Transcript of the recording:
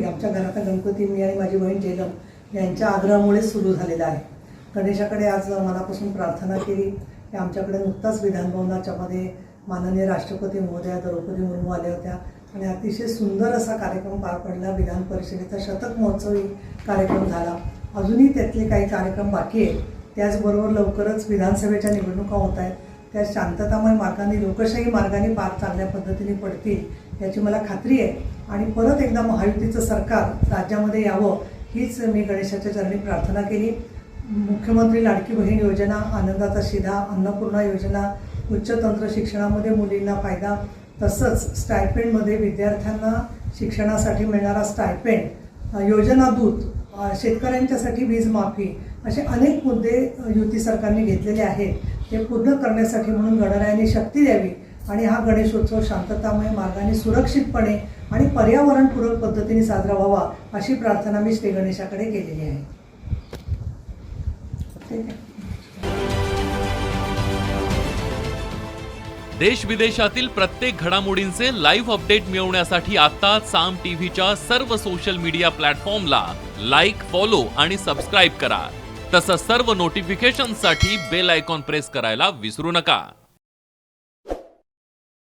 आमच्या घरात गणपती मी आणि माझी बहीण जेलम यांच्या आग्रहामुळे सुरू झालेला आहे. गणेशाकडे आज मनापासून प्रार्थना केली. की आमच्याकडे नुकताच विधानभवनाच्या मध्ये माननीय राष्ट्रपती महोदया द्रौपदी मुर्मू आल्या होत्या. आणि अतिशय सुंदर असा कार्यक्रम पार पडला. विधान परिषदेचा शतक महोत्सवी कार्यक्रम झाला. अजूनही त्यातले काही कार्यक्रम बाकी आहेत. त्याचबरोबर लवकरच विधानसभेच्या निवडणुका होत आहेत. त्या शांततामय मार्गाने लोकशाही मार्गाने पार चांगल्या पद्धतीने पडतील याची मला खात्री आहे. आणि परत एकदा महायुतीचं सरकार राज्यामध्ये यावं हीच मी गणेशाच्या चरणी प्रार्थना केली. मुख्यमंत्री लाडकी बहीण योजना आनंदाचा शिधा अन्नपूर्णा योजना उच्च तंत्र शिक्षणामध्ये मुलींना फायदा तसंच स्टायपेंडमध्ये विद्यार्थ्यांना शिक्षणासाठी मिळणारा स्टायपेंड योजना दूत शेतकऱ्यांच्यासाठी वीज माफी असे अनेक मुद्दे युती सरकारने घेतलेले आहेत. ते पूर्ण करण्यासाठी म्हणून गणरायाने शक्ती द्यावी. आणि हा गणेशोत्सव शांततामय मार्गाने सुरक्षितपणे आणि पर्यावरणपूरक पद्धतीने साजरा व्हावा अशी प्रार्थना मी श्री गणेशाकडे केलेली आहे. देश विदेशातील प्रत्येक घडामोडींचे लाईव्ह अपडेट मिळवण्यासाठी आता साम टीव्हीच्या सर्व सोशल मीडिया प्लॅटफॉर्मला लाईक फॉलो आणि सबस्क्राईब करा. तसंच सर्व नोटिफिकेशनसाठी बेल आयकॉन प्रेस करायला विसरू नका.